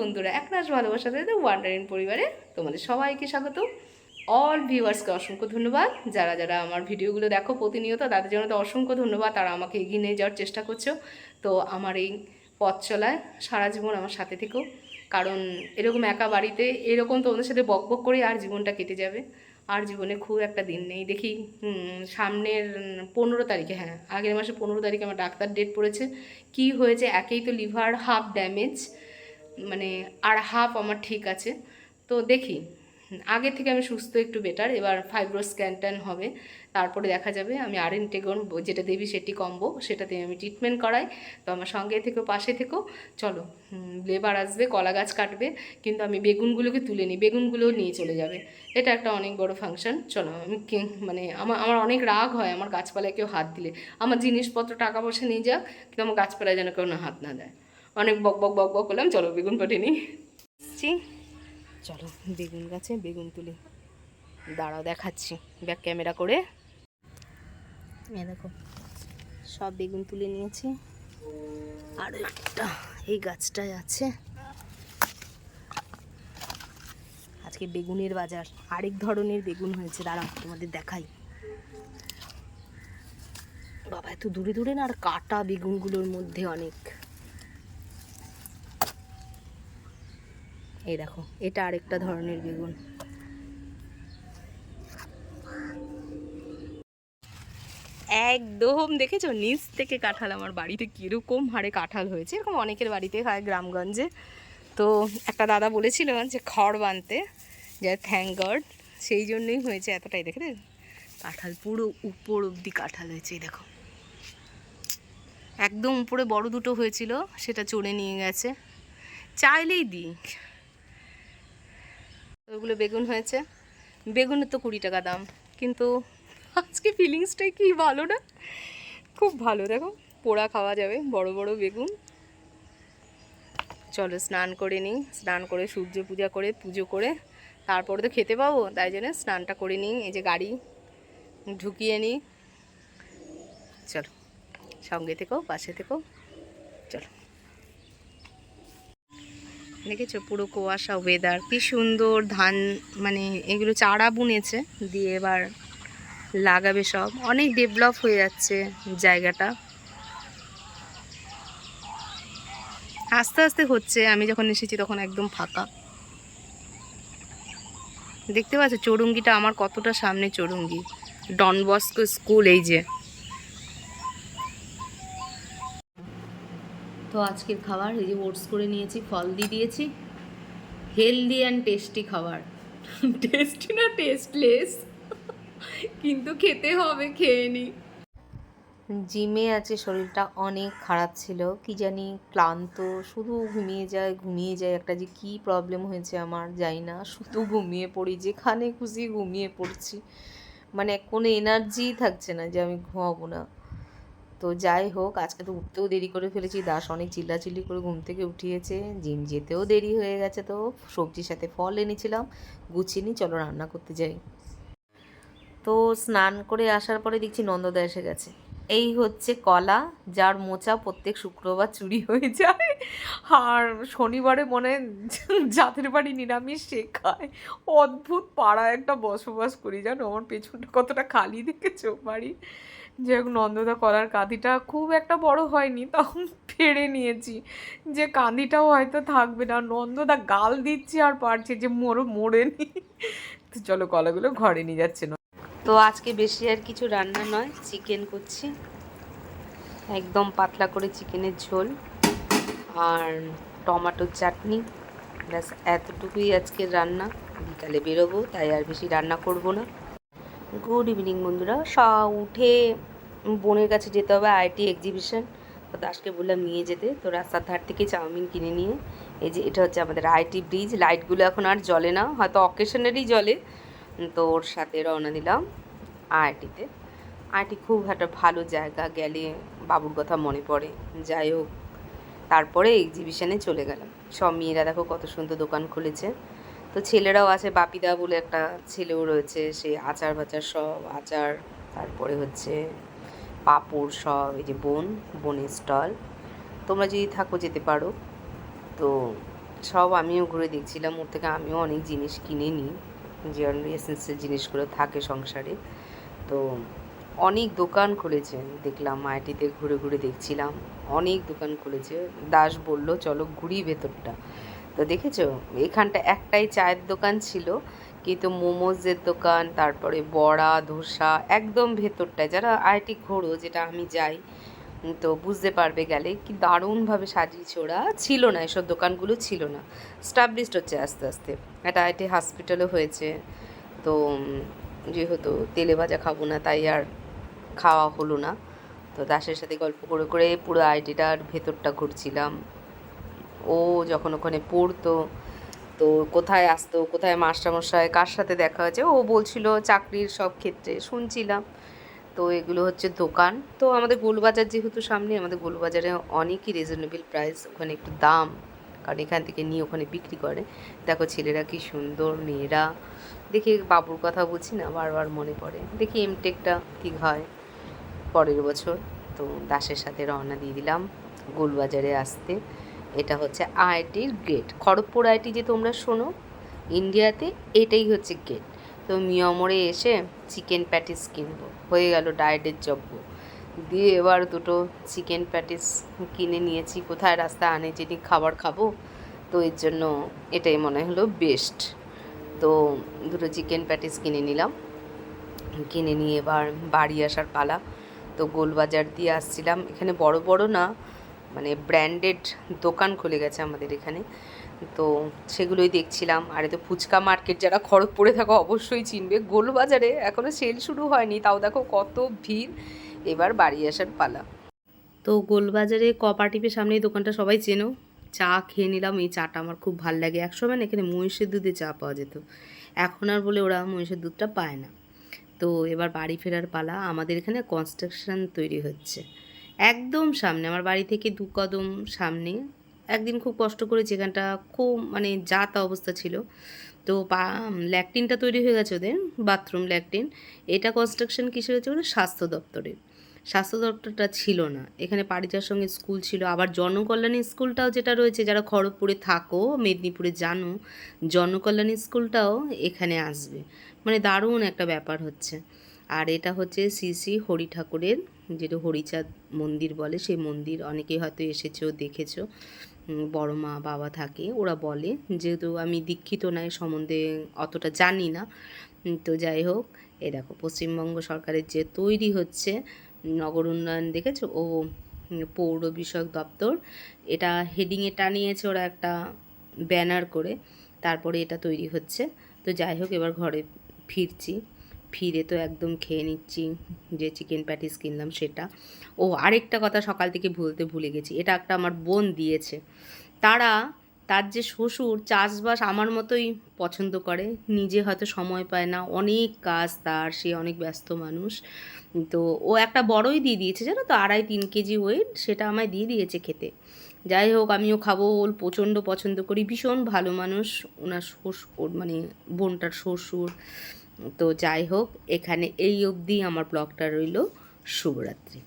বন্ধুরা, এক একরাশ ভালোবাসা দিতে ওয়ান্ডারিন পরিবারে তোমাদের সবাইকে স্বাগত। অল ভিউয়ার্সকে অসংখ্য ধন্যবাদ। যারা যারা আমার ভিডিওগুলো দেখো প্রতিনিয়ত, তাদের জন্য তো অসংখ্য ধন্যবাদ। তারা আমাকে এগিয়ে নিয়ে যাওয়ার চেষ্টা করছ। তো আমার এই পথ চলায় সারা জীবন আমার সাথে থেকেও কারণ এরকম একা বাড়িতে এরকম তোমাদের সাথে বক বক করে আর জীবনটা কেটে যাবে। আর জীবনে খুব একটা দিন নেই। দেখি সামনের পনেরো তারিখে হ্যাঁ আগের মাসে পনেরো তারিখে আমার ডাক্তার ডেট পড়েছে। কি হয়েছে? একেই তো লিভার হাফ ড্যামেজ মানে আর হাফ আমার ঠিক আছে। তো দেখি, আগে থেকে আমি সুস্থ একটু বেটার এবার ফাইব্রো স্ক্যান ট্যান হবে, তারপরে দেখা যাবে আমি আর ইন্টেগন যেটা দেবি সেটি কম্বো সেটাতে আমি ট্রিটমেন্ট করাই। তো আমার সঙ্গে থেকেও পাশে থেকেও চলো লেবার আসবে, কলা গাছ কাটবে, কিন্তু আমি বেগুনগুলোকে তুলে নিই, বেগুনগুলোও নিয়ে চলে যাবে। এটা একটা অনেক বড় ফাংশন চলো, আমি মানে আমার আমার অনেক রাগ হয় আমার গাছপালায় কেউ হাত দিলে। আমার জিনিসপত্র টাকা পয়সা নিয়ে যাক, কিন্তু আমার গাছপালায় যেন কেউ না হাত না দেয়। অনেক বক বক বক বক করলাম, চলো বেগুন নিই। এসছি। চলো, বেগুন গাছে বেগুন তুলি। দাঁড়াও, দেখাচ্ছি ব্যাক ক্যামেরা করে। দেখো, সব বেগুন তুলে নিয়েছি। আর একটা, এই গাছটায় আছে। আজকে বেগুনের বাজার। আরেক ধরনের বেগুন হয়েছে, দাঁড়াও, তোমাদের দেখাই। বাবা, এত দূরে দূরে না, আর কাটা বেগুনগুলোর মধ্যে অনেক। এই দেখো, এটা আরেকটা ধরনের বেগুন। একদম, দেখেছ? নিচ থেকে কাঁঠাল আমার বাড়িতে কীরকম হারে কাঁঠাল হয়েছে। এরকম অনেকের বাড়িতে হয় গ্রামগঞ্জে। তো একটা দাদা বলেছিল যে খড় বানতে, যে থ্যাংক গড সেই জন্যই হয়েছে এতটাই। দেখে কাঁঠাল পুরো উপর অবধি কাঁঠাল হয়েছে দেখো। একদম উপরে বড় দুটো হয়েছিল, সেটা চড়ে নিয়ে গেছে। চাইলেই দিই ওগুলো বেগুন হয়েছে। বেগুনের তো কুড়ি টাকা দাম। কিন্তু আজকে ফিলিংসটাই কি ভালো না? খুব ভালো। দেখো, পোড়া খাওয়া যাবে, বড় বড় বেগুন। চলো স্নান করে নিই। স্নান করে সূর্য পূজা করে, পুজো করে, তারপরে তো খেতে পাবো। তাই জন্য স্নানটা করে নিই। এই যে গাড়ি, ঢুকিয়ে নিই। চলো, সঙ্গে থেকেও পাশে থেকেও দেখেছ? পুরো কুয়াশা ওয়েদার কি সুন্দর ধান মানে এগুলো চারা বুনেছে, দিয়ে এবার লাগাবে সব। অনেক ডেভেলপ হয়ে যাচ্ছে জায়গাটা। আস্তে আস্তে হচ্ছে, আমি যখন এসেছি তখন একদম ফাঁকা। দেখতে পাচ্ছ, চৌরঙ্গিটা আমার কতটা সামনে চৌরঙ্গি। ডন বস্কো স্কুল, এই যে। তো আজকের খাবার, এই যে ওটস করে নিয়েছি, ফল দিয়ে দিয়েছি। হেলদি অ্যান্ড টেস্টি খাবার। টেস্টি না টেস্টলেস কিন্তু খেতে হবে, খেয়ে নি। জিমে আছে, শরীরটা অনেক খারাপ ছিল। কি জানি, ক্লান্ত, শুধু ঘুমিয়ে যায় ঘুমিয়ে যায়। একটা যে কি প্রবলেম হয়েছে আমার, জানি না। শুধু ঘুমিয়ে পড়ি, যেখানে খুশি ঘুমিয়ে পড়ছি। মানে কোনো এনার্জি থাকছে না যে আমি ঘুমাবো না। তো যাই হোক, আজকে তো উঠতেও দেরি করে ফেলেছি। দাস অনেক চিল্লাচিল্লি করে ঘুম থেকে উঠিয়েছে। জিম যেতেও দেরি হয়ে গেছে তো, সবজির সাথে ফল এনেছিলাম। গুছিয়ে নিই, চলো রান্না করতে যাই। তো স্নান করে আসার পরে দেখছি নন্দদা এসে গেছে। এই হচ্ছে কলা, যার মোচা প্রত্যেক শুক্রবার চুরি হয়ে যায়। আর শনিবারে মনে যাদের বাড়ি নিরামিষ, সে খায়। অদ্ভুত পাড়া একটা বসবাস করি, জানো? আমার পেছনটা কতটা খালি দেখেছ? বাড়ি। যে নন্দদা কলার কাঁদিটা খুব একটা বড় হয়নি তখন ফেড়ে নিয়েছি। যে কাঁদিটাও হয়তো থাকবে না। নন্দদা গাল দিচ্ছে আর পারছে যে মোড়ো মোড়ে তো চলো কলাগুলো ঘরে নিয়ে যাচ্ছে না তো আজকে বেশি আর কিছু রান্না নয়, চিকেন করছি। একদম পাতলা করে চিকেনের ঝোল আর টমেটোর চাটনি। ব্যাস, এতটুকুই আজকের রান্না। বিকালে বেরোবো, তাই আর বেশি রান্না করব না। গুড ইভিনিং বন্ধুরা। সা উঠে বোনের কাছে যেতে হবে, আইটি এক্সিবিশন তো দাসকে বললাম নিয়ে যেতে। তো রাস্তার ধার থেকে চাউমিন কিনে নিয়ে, এই যে এটা হচ্ছে আমাদের আইটি ব্রিজ লাইটগুলো এখন আর জ্বলে না, হয়তো অকেশনেরই জ্বলে। তো ওর সাথে রওনা দিলাম আইটিতে আইটি খুব একটা ভালো জায়গা, গেলে বাবুর কথা মনে পড়ে। যাই হোক, তারপরে এক্সিবিশনে চলে গেলাম। সব মেয়েরা দেখো কত সুন্দর দোকান খুলেছে। তো ছেলেরাও আছে, বাপিদা বলে একটা ছেলেও রয়েছে, সে আচার বাচার সব, আচার, তারপরে হচ্ছে পাপড় সব, এই যে বোন, বোনের স্টল। তোমরা যদি থাকো যেতে পারো। তো সব আমিও ঘুরে দেখছিলাম, ওর থেকে আমিও অনেক জিনিস কিনে নিই। যে এসেন্সিয়াল জিনিসগুলো থাকে সংসারে। তো অনেক দোকান খুলেছে দেখলাম আইটিতে ঘুরে ঘুরে দেখছিলাম, অনেক দোকান খুলেছে। দাস বলল, চলো ঘুরি ভেতরটা। তো দেখেছ, এখানটা একটাই চায়ের দোকান ছিল, কিন্তু মোমোজের দোকান, তারপরে বড়া, ধোসা, একদম ভেতরটায়। যারা আইটি ঘোরো যেটা আমি যাই তো বুঝতে পারবে গেলে কি দারুণভাবে সাজিয়েছে ওরা। ছিল না, এসব দোকানগুলো ছিল না। স্টাবলিশড হচ্ছে আস্তে আস্তে। একটা আইটি হসপিটালও হয়েছে। তো যেহেতু তেলে ভাজা খাব না, তাই আর খাওয়া হলো না। তো দাসের সাথে গল্প করে করে পুরো আইটিটার ভেতরটা ঘুরছিলাম। ও যখন ওখানে পড়তো, তো কোথায় আসতো, কোথায় মাস্টারমশাই, কার সাথে দেখা হয়েছে, ও বলছিল চাকরির সব ক্ষেত্রে। শুনছিলাম। তো এগুলো হচ্ছে দোকান। তো আমাদের গোলবাজার যেহেতু সামনে, আমাদের গোলবাজারে অনেকই রিজনেবল প্রাইস ওখানে একটু দাম, কারণ এখান থেকে নিয়ে ওখানে বিক্রি করে। দেখো ছেলেরা কি সুন্দর, মেয়েরা। দেখি বাবুর কথা বলছি না, বারবার মনে পড়ে। দেখি এমটেকটা কী হয় পরের বছর। তো দাসের সাথে রওনা দিয়ে দিলাম গোলবাজারে আসতে। এটা হচ্ছে আইআইটির গেট খড়গপুর আইটি যে তোমরা শোনো, ইন্ডিয়াতে এটাই হচ্ছে গেট তো মিয়ামরে এসে চিকেন প্যাটিস কিনবো। হয়ে গেল ডায়েটের জব্ব দিয়ে এবার দুটো চিকেন প্যাটিস কিনে নিয়েছি। কোথায় রাস্তা আনে যিনি খাবার খাব? তো এর জন্য এটাই মনে হলো বেস্ট তো দুটো চিকেন প্যাটিস কিনে নিলাম। কিনে নিয়ে এবার বাড়ি আসার পালা। তো গোলবাজার দিয়ে আসছিলাম। এখানে বড় বড় না মানে ব্র্যান্ডেড দোকান খুলে গেছে আমাদের এখানে। তো সেগুলোই দেখছিলাম। আর তো ফুচকা মার্কেট যারা খড়গপুরে থাকো অবশ্যই চিনবে। গোলবাজারে এখনও সেল শুরু হয়নি। তাও দেখো কত ভিড়। এবার বাড়ি আসার পালা। তো গোলবাজারে কপাটিপের সামনে এই দোকানটা সবাই চেনো। চা খেয়ে নিলাম। এই চাটা আমার খুব ভালো লাগে। একসময় না এখানে মহিষের দুধে চা পাওয়া যেত। এখন আর বলে ওরা মহিষের দুধটা পায় না। তো এবার বাড়ি ফেরার পালা। আমাদের এখানে কনস্ট্রাকশন তৈরি হচ্ছে। একদম সামনে। আমার বাড়ি থেকে দু কদম সামনে। একদিন খুব কষ্ট করে যেখানটা খুব মানে যাত অবস্থা ছিল, তো পা ল্যাট্রিনটা তৈরি হয়ে গেছে ওদের, বাথরুম ল্যাকটিন। এটা কনস্ট্রাকশন কিসের হচ্ছে ওদের স্বাস্থ্য দপ্তরের। স্বাস্থ্য দপ্তরটা ছিল না। এখানে পারিজার সঙ্গে স্কুল ছিল। আবার জনকল্যাণী স্কুলটাও যেটা রয়েছে, যারা খড়গপুরে থাকো, মেদিনীপুরে জানো, জনকল্যাণী স্কুলটাও এখানে আসবে। মানে দারুণ একটা ব্যাপার হচ্ছে। আর এটা হচ্ছে শ্রী শ্রী হরি ঠাকুরের, যেটা হরিচাঁদ মন্দির বলে, সেই মন্দির অনেকেই হয়তো এসেছ, দেখেছ। বড় মা বাবা থাকে, ওরা বলে, যেহেতু আমি দীক্ষিত নাই সম্বন্ধে অতটা জানি না। তো যাই হোক, এ দেখো, পশ্চিমবঙ্গ সরকারের যে তৈরি হচ্ছে নগর উন্নয়ন দেখেছ? ও পৌর বিষয়ক দপ্তর, এটা হেডিংয়ে টানিয়েছে ওরা একটা ব্যানার করে, তারপরে এটা তৈরি হচ্ছে। তো যাই হোক, এবার ঘরে ফিরছি। ফিরে তো একদম খেয়ে নিচ্ছি যে চিকেন প্যাটিস কিনলাম সেটা। ও, আরেকটা কথা সকাল থেকে ভুলতে ভুলে গেছি, এটা একটা আমার বোন দিয়েছে। তারা, তার যে শ্বশুর চাষবাস আমার মতোই পছন্দ করে, নিজে হয়তো সময় পায় না, অনেক কাজ তার, সে অনেক ব্যস্ত মানুষ। তো ও একটা বড়ই দিয়ে দিয়েছে, জানো তো, আড়াই তিন কেজি ওয়েট সেটা আমায় দিয়ে দিয়েছে খেতে। যাই হোক, আমিও খাব, ওর প্রচণ্ড পছন্দ করি, ভীষণ ভালো মানুষ, ওনার শ্বশুর মানে বোনটার শ্বশুর। তো যাই হোক এখানে এই অবধি আমার ব্লগটা রইল। শুভরাত্রি।